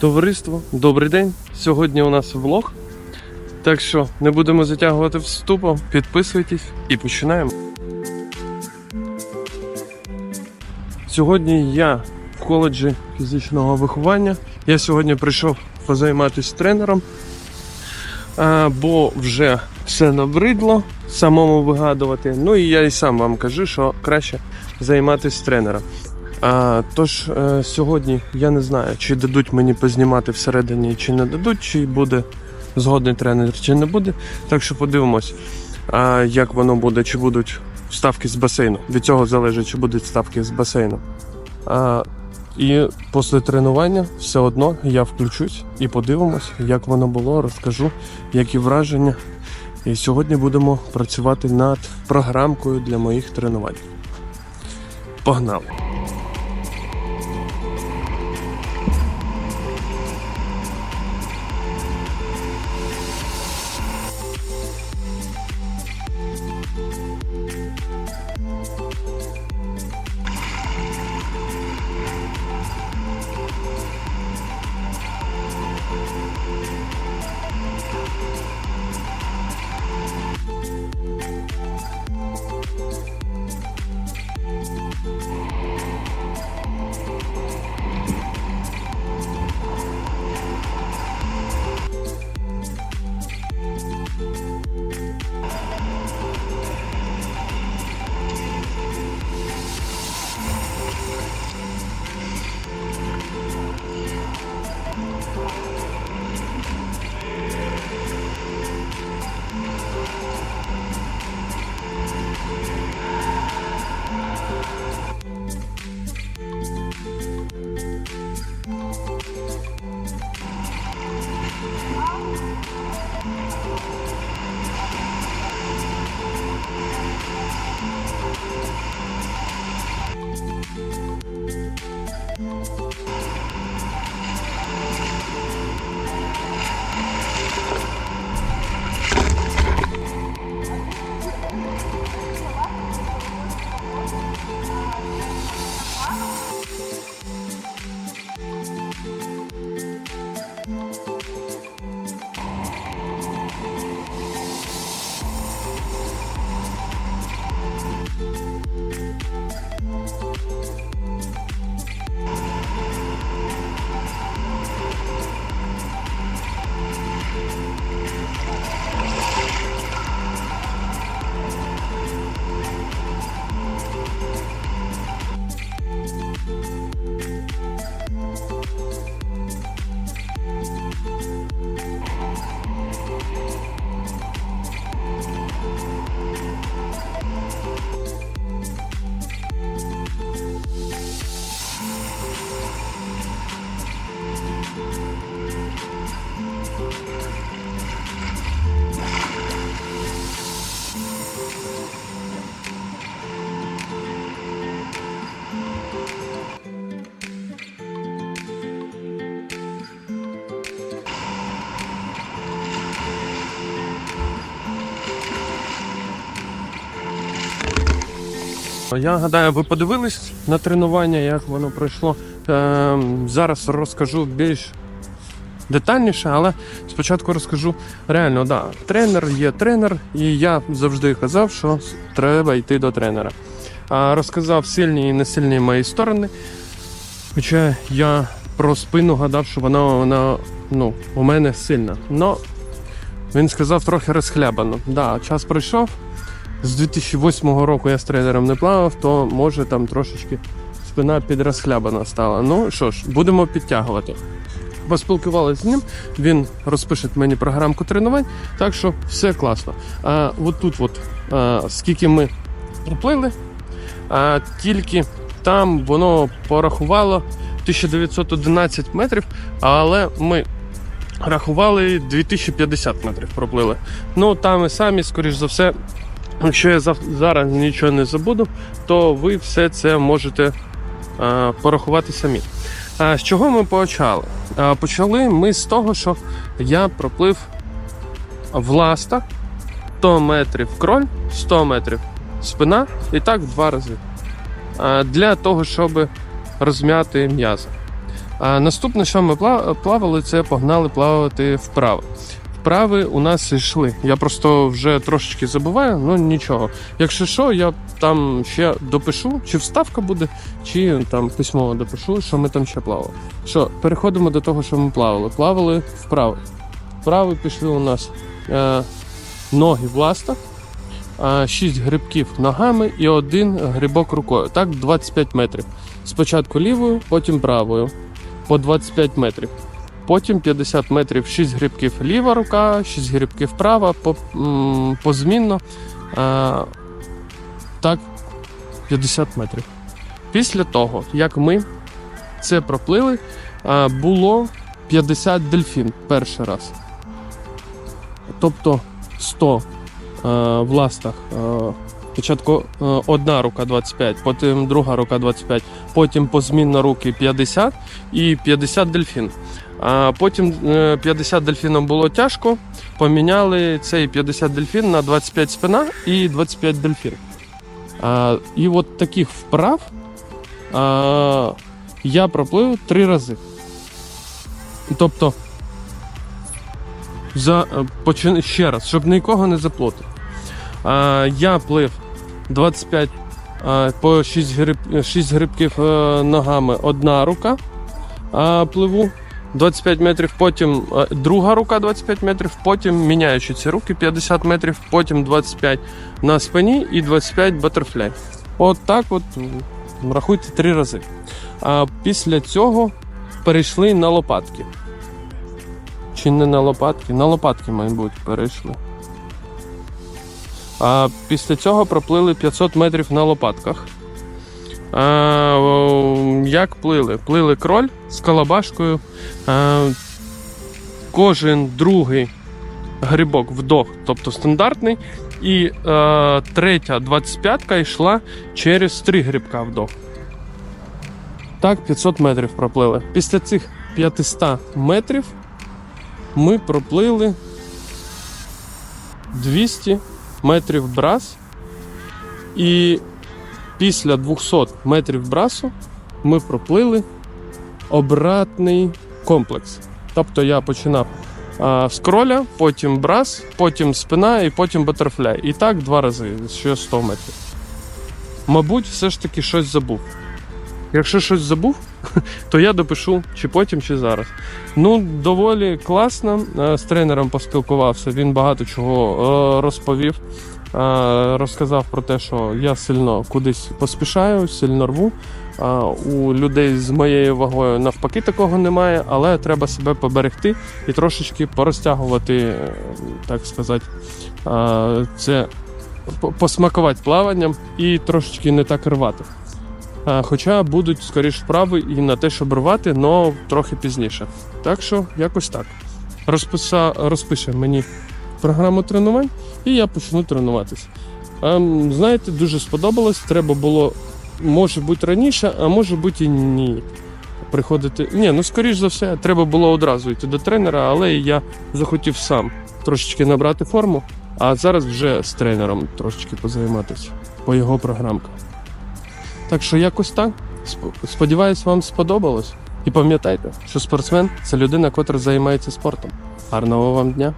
Товариство, добрий день. Сьогодні у нас влог. Так що не будемо затягувати вступом. Підписуйтесь і починаємо. Сьогодні я в коледжі фізичного виховання. Я сьогодні прийшов позайматися тренером, бо вже все набридло самому вигадувати. Ну і я і сам вам кажу, що краще займатися тренером. А, тож е, сьогодні я не знаю, чи дадуть мені познімати всередині, чи не дадуть, чи буде згодний тренер, чи не буде. Так що подивимось, а, як воно буде, чи будуть ставки з басейну. Від цього залежить, чи будуть ставки з басейну. А, і після тренування все одно я включусь і подивимось, як воно було, розкажу, які враження. І сьогодні будемо працювати над програмкою для моїх тренувань. Погнали! Я гадаю, ви подивились на тренування, як воно пройшло. Ем, зараз розкажу більш детальніше, але спочатку розкажу реально, да, тренер є тренер, і я завжди казав, що треба йти до тренера. Розказав сильні і несильні мої сторони. Хоча я про спину гадав, що вона, вона ну, у мене сильна. Но він сказав трохи розхлябано. Да, час пройшов. З 2008 року я з тренером не плавав, то може там трошечки спина підрозхлябана стала. Ну що ж, будемо підтягувати. Поспілкувалися з ним, він розпише мені програмку тренувань, так що все класно. А от тут, от, а, скільки ми проплили, а, тільки там воно порахувало 1911 метрів, але ми рахували 2050 метрів проплили. Ну там і самі, скоріш за все, Якщо я зараз нічого не забуду, то ви все це можете е, порахувати самі. А з чого ми почали? А, почали ми з того, що я проплив в ласта 100 метрів кроль, 100 метрів спина і так в два рази. Для того, щоб розм'яти м'язи. Наступне, що ми плавали, це погнали плавати вправо. Вправи у нас йшли. Я просто вже трошечки забуваю, ну нічого. Якщо що, я там ще допишу, чи вставка буде, чи там письмово допишу, що ми там ще плавали. Що, переходимо до того, що ми плавали. Плавали вправо. Вправо пішли у нас е, ноги в ластах, е, 6 грибків ногами і один грибок рукою. Так, 25 метрів. Спочатку лівою, потім правою. По 25 метрів. Потім 50 метрів 6 грибків ліва рука, 6 грибків права, позмінно. А, так, 50 метрів. Після того, як ми це проплили, а, було 50 дельфін перший раз. Тобто 100 а, в ластах. Спочатку а, одна рука 25, потім друга рука 25, потім позмінно руки 50 і 50 дельфін. А потім е, 50 дельфіном було тяжко. Поміняли цей 50 дельфін на 25 спина і 25 дельфін. А, і от таких вправ а, я проплив три рази. Тобто, за, е, ще раз, щоб нікого не заплутати. Я плив 25 по 6, гриб, 6 грибків е, ногами одна рука пливу. 25 метрів, потім е, друга рука 25 метрів, потім міняючи ці руки 50 метрів, потім 25 на спині і 25 батерфляй. От так от рахуйте три рази. А після цього перейшли на лопатки. Чи не на лопатки? На лопатки, мабуть, перейшли. А після цього проплили 500 метрів на лопатках. А, як плили? Плили кроль з калабашкою. А, кожен другий грибок вдох, тобто стандартний. І е, третя 25-ка йшла через три грибка вдох. Так, 500 метрів проплили. Після цих 500 метрів ми проплили 200 метрів брас. І після 200 метрів брасу ми проплили обратний комплекс. Тобто я починав а, з кроля, потім брас, потім спина і потім батерфляй. І так два рази, ще 100 метрів. Мабуть, все ж таки щось забув. Якщо щось забув, то я допишу чи потім, чи зараз. Ну, доволі класно. Е, З тренером поспілкувався. Він багато чого е, розповів. Е, Розказав про те, що я сильно кудись поспішаю, сильно рву. У людей з моєю вагою навпаки такого немає, але треба себе поберегти і трошечки порозтягувати, так сказати, це посмакувати плаванням і трошечки не так рвати. Хоча будуть скоріш вправи і на те, щоб рвати, але трохи пізніше. Так що якось так. Розписа, розпише мені програму тренувань, і я почну тренуватися. Ем, знаєте, дуже сподобалось. Треба було, може бути раніше, а може бути і ні. Приходити. Ні, ну скоріш за все, треба було одразу йти до тренера, але я захотів сам трошечки набрати форму, а зараз вже з тренером трошечки позайматися по його програмкам. Так що якось так. Сподіваюсь, вам сподобалось. І пам'ятайте, що спортсмен це людина, котра займається спортом. Гарного вам дня!